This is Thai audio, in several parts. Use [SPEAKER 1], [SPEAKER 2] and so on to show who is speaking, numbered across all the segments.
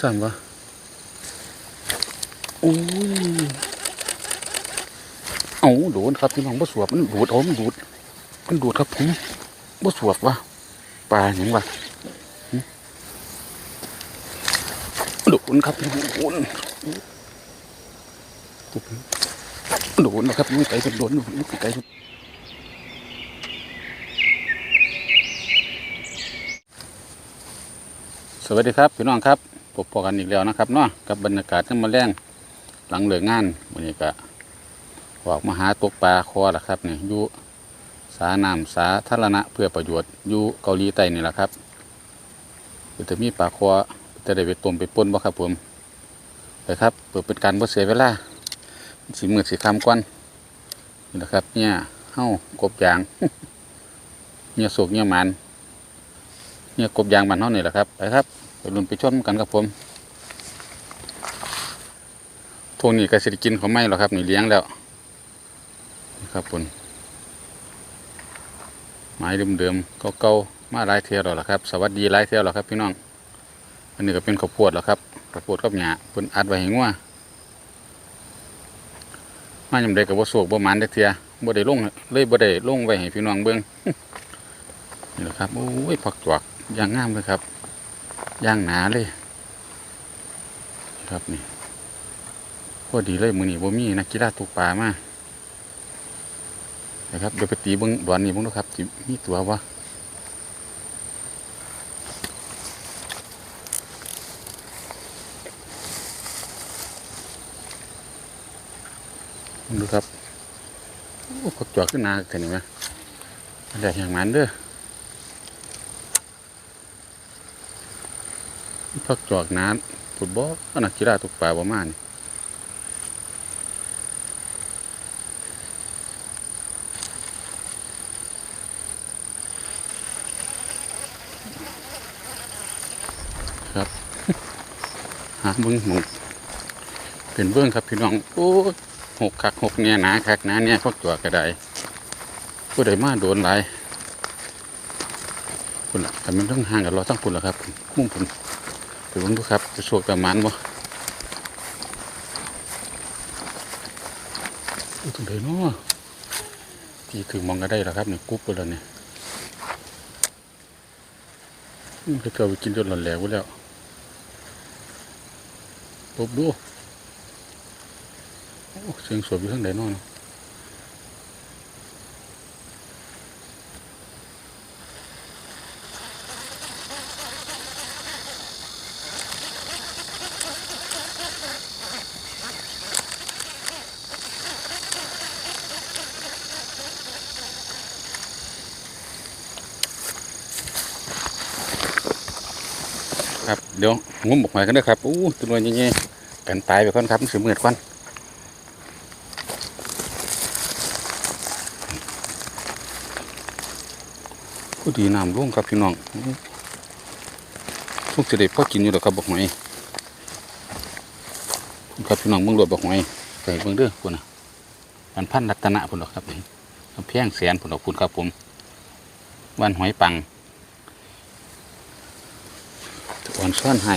[SPEAKER 1] สั่นวะโอ้ยเอาโดนครับพี่น้องบ่สวบมันดูดเอามันดูดมันดูดครับผมบ่สวบวะปลาหยังวะโดนครับพี่น้องโดนโดนนะครับมันไก่เป็นโดนมันไก่เป็นสวัสดีครับพี่น้องครับ พบกันอีกแล้วนะครับเนาะกับบรรยากาศที่มาแรงหลังเหลิกงานวันนี้ก็ออกมาหาตกปลาคอแหละครับเนี่ยอยู่สาน้ำสาธารณะเพื่อประโยชน์อยู่เกาหลีใต้นี่แหละครับจะมีปลาคอจะได้ไปต้มไปป่นบ่ครับผมไปครับเพื่อเป็นการบ่เสียเวลาสีมือสีคำกวนนี่แหละครับ เนี่ยเฮ้ากบยางเนี่ยสุกเนี่ยมันเนี่ยกบยางมันเท่านี่แหละครับไปครับ ไปลุ้นไปชมกันครับผมทงนี้ก็สิกินเขาไม่หรอกครับนี่เลี้ยงแล้วครับคุณไม้เดิมๆเก่าๆมาหลายเที่ยวแล้วล่ะครับ สวัสดีหลายเที่ยวแล้วครับพี่น้อง อันนี้ก็เป็นข้าวโพดแล้วครับข้าวโพดกับหญ้าเพิ่นอัดไว้ให้งัวมาย่ำใดกับบ่โศกบ่หมันเด็กเทียบ่ได้ลงเลยบ่ได้ลงไว้ให้พี่น้องเบิ่งนี่แหละครับโอ้ยผักจวกอย่างงามเลยครับ ย่างหนาเลยครับนี่พอดีเลยมือนี้บ่มีนักกีฬาตกปลามานะครับเดี๋ยวไปตีเบิ้งดอนนี่บิ้งดูครับมีตัววะดูครับโอ้ผักจอกขึ้นนาแค่นี้ไหมอะไรอย่างนั้นเด้อ ผักจอกน้ำฟุตบอลนักกีฬาตกปลาประมาณนี้ครับหาเบิ้งหมองเป็นเบิ้องครับพี่น้อง โอ้หกคักหกเนี่ยหนาคักหนาเนี่ยพวกตัวกระไดผู้ใดมาโดนหลายคุณล่ะแต่มันต้องห่างกับเราตั้งคุณล่ะครับมุ่งผ มไปเบิ้งดูครับจะโชคประมาณบ่อู้ตรงไหนเนาะที่ถึงมองก็ได้แล้วครับเนี่ยกุ๊บไปแล้วเนี่ยมเขาเกิดไปกินจนหล่นแหลวไปแล้วปบดูโอ้เสียงสวดอยู่ข้างใดนอน ครับเดี๋ยวงุ้มออกมากันด้อครับอู้ตัวน้อยใหญ่ๆกันตายไปก่อนครับมันสิมืดก่อนก็ดีน้ำร่วงครับพี่น้องทุกสิได้พอกินอยู่แล้วครับบอกหอยครับพี่น้องเบิ่งรถบอกหอยใส่เบิ่งเด้อพุ่นะมันพันรัตนะพุ่นหรอครับนี่กำแพงแสนพุ่นหรอกพุ่นครับผมบ้านหอยปังันซ่อนให้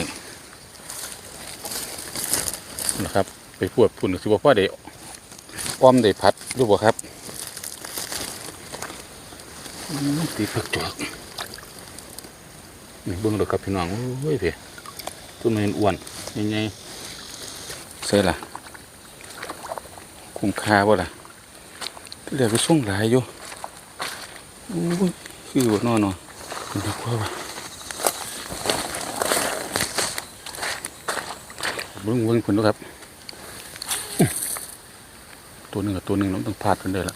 [SPEAKER 1] นะครับ ไปพวดพุ่นสิว่าพ่อได้อ้อมได้พัดรู้บ่ครับตีผักจอกนี่เบิ่งเลยครับพี่น้องโอ้ยเพี่ตัวมันอ้วนยังไงใส่ล่ะคุ้มค่าบ่ล่ะเหลือไปส่งหลายอยู่โอ้ยคือบ่นอนนาะดีกว่าว่ะ เบิ่งเบิ่งเพิ่นดูครับ ตัวหนึ่งกับตัวหนึ่งน้องต้องพลาดกันได้ละ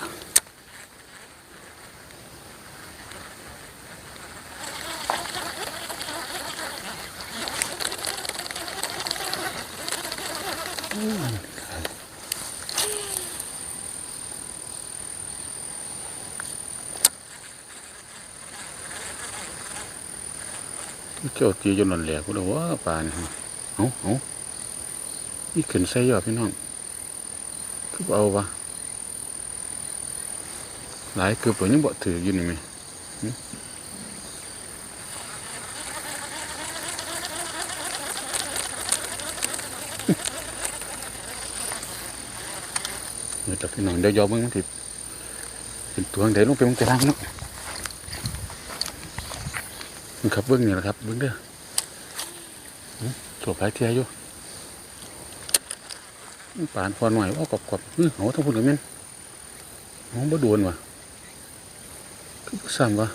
[SPEAKER 1] เจ้าตีจนหล่นแหลกก็เลยว่าปลาเนี่ยเอาเอา นี่ขึ้นใส่ยอดพี่น้องคือเอาวะหลายเกือบยังบ่ถืออยู่นี่ไหมเมื่อจากพี่น้องเดี๋ยวยอมมึงมันติเป็นตัวเดี๋ยวลงไปมึงจะล้างเนาะนี่ครับเบื้องนี่แหละครับเบื้องเด้อหึตัวปลายเทียอยู่ ป่านพอหน่อยว่ากรอบๆเฮ้ยโหทั้งพูดเลยแม่นโหบ่โดนว่ะคือบ่ซ้ำว่ะ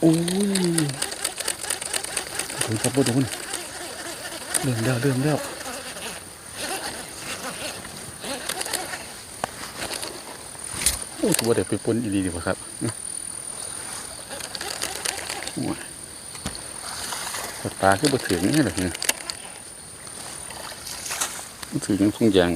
[SPEAKER 1] โอ้ยโดนครับบ่โดนเริ่มแล้วเริ่มแล้วโอ้ตัวเด็กไปปนอีดีดีกว่าครับโอ้ยปลาปลาคือบ่ถึงนี่แหรอกเนี่ย ถึงยังทุ่งยาง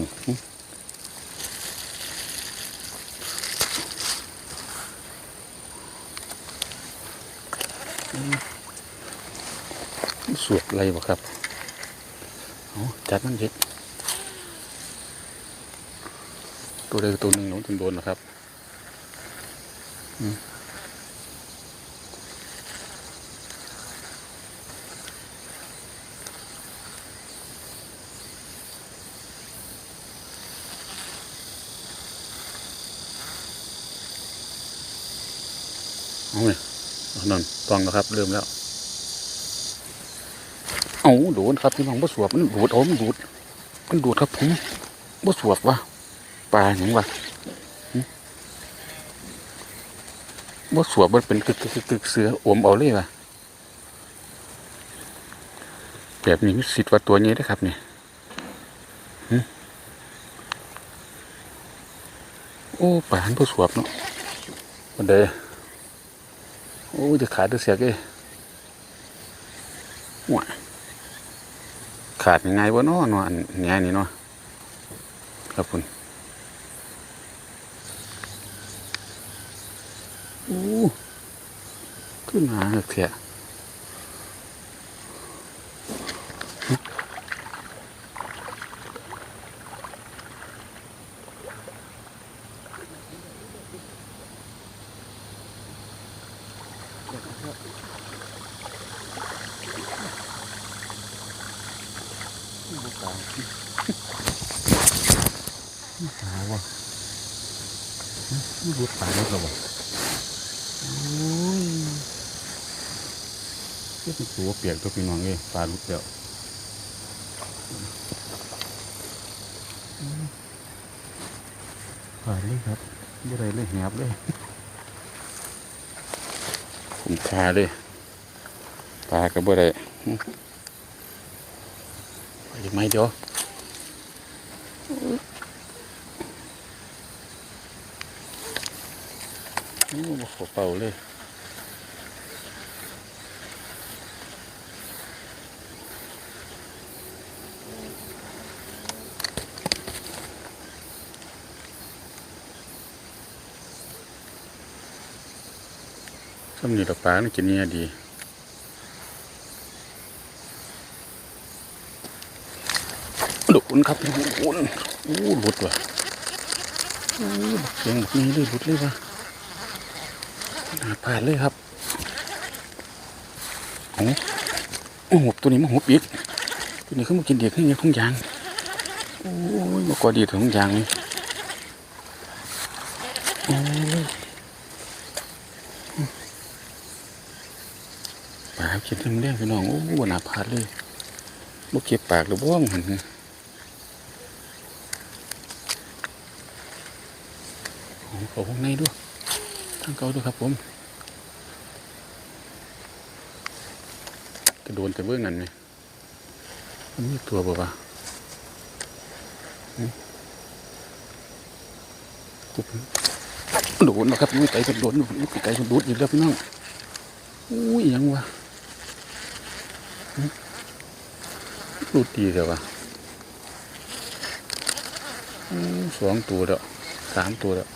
[SPEAKER 1] สวดอะไรบ่ครับจัดมันเด็ด ตัวใดตัวหนึ่งหนูถึงโดนนะครับ เอาเลยเอนั่นตองแล้วครับ เริ่มแล้ว เอาโดครับพี่น้องบ่สวบมันดูดเอามันดูด มันดูดครับผมบ่สวบวะปลาอย่งวะบ่สวบมันเป็นกึกกึกกึกเสืออมเอาเลยวะแบบนี้มีสิทธิ์ว่าตัวนี้ได้อครับเนี่ยโอ้ปลาหันบ่สวบเนาะวันเด โอ้ยจะขาดตัวเสียกเอว้าขาดยังไงวะเนาะเนาะอันเนี้ยนี่เนาะครับคุณโอ้ขึ้นมาเถอะ หาวะไม่รู้ตายแล้วหรอวะโอ้ยเรียกเป็นตัวเปียกตัวพี่น้องเอ้ยปลาลุดแล้วปลาเลยครับบ่ได้เลยแหบเลยผมคาเลยปลาก็บ่ได้หึไปอีกไหมเดี๋ยว โอ้บ่ขอเป่าเลยสำนีดอกปานี่กินเนี่ยดีดุนครับดุนโอ้หลุดว่ะโอ้บักเสียงบักนี้เลยหลุดเลยว่ะ หาผ่านเลยครับโอ้โอ้หบตัวนี้มันหบอีกตัวนี้เขามากินเด็กขึ้นยังทุ่งยางโอ้ยมากว่าดีถึงทุ่งยางเลยโอ้ยปากกินทั้งแรกพี่น้องโอ้บหนาผ่านเลยบ่เก็บปากหรือบ้องหันโอ้ขอข้างในด้วยทางเก่าด้วยครับผมจะ โดนจะเบื้องนั่นไหมมันมีตัวบ่ปะหึปุ๊บโดนนะครับมือไก่เป็นโดนมือไก่เป็นโดนอีกแล้วพี่น้องอุ้ยยังวะรูดดีเถอะวะสองตัวแล้วสามตัวแล้ว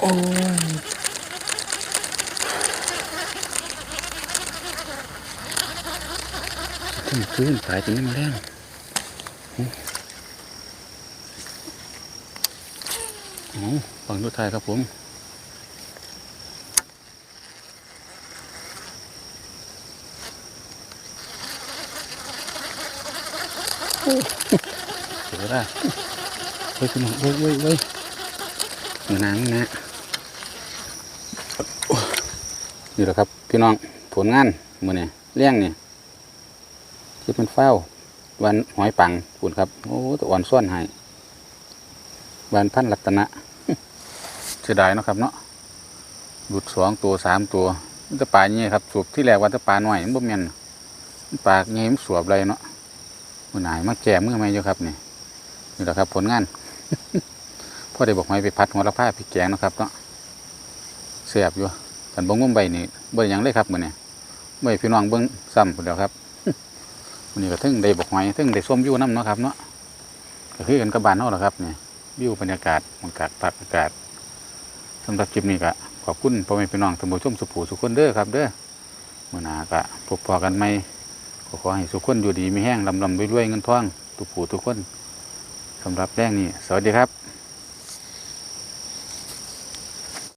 [SPEAKER 1] โอ้ย ขึ้นขึ้นตายจนไม่มาแรงโอ้ฟังดูทายครับผมเดี๋ยวได้เฮ้ยพี่น้อเว้ยเว้ยเว้ยมือนางนะนี่แหละครับ พี่น้องผลงานมือนี่เลี้ยงเนี่ย ที่เป็นเฝ้าวันหอยปังคุณครับ โอ้ตะอ่อนซ่อนให้วันพันรัตนะเสียดายเนาะครับเนาะหลุดสองตัวสามตัวมันจะปลาเงี้ยครับสูบที่แรกว่าจะปลาหน่อยมันบ่แม่นมันปลาเงี้ยมันสวบเลยเนาะมือหายมาแก่มือไม่อยู่ครับนี่นี่แหละครับ ผลงานพ่อได้บอกให้ไปพัดหัวละผ้าพี่แกงนะครับเนาะเสียบอยู่กันบงงมใบนี่บ่ได้หยังเลยครับมือนี่บ่ให้พี่น้องเบิ้งซ้ำพุ่นแล้วครับ วันนี้ก็ถึงได้บอกหอยถึงได้ส้มวิวน้ำเนาะครับเนาะก็คือกันกระบาลเนาแหละครับเนี่ยวิวบรรยากาศบรรยากาศตัดอากาศสำหรับคลิปนี้ก็ขอบคุณพ่อแม่พี่น้องทั้งหมดชมสุขูสุขคนเด้อครับ เด้อมื่อหนาก็พบพอกันไหม่ก็ขอให้สุขคนอยู่ดีมีแห้งลำลำรวยๆเงินทองทุกผู้ทุกคนสำหรับแรงนี้สวัสดีครับ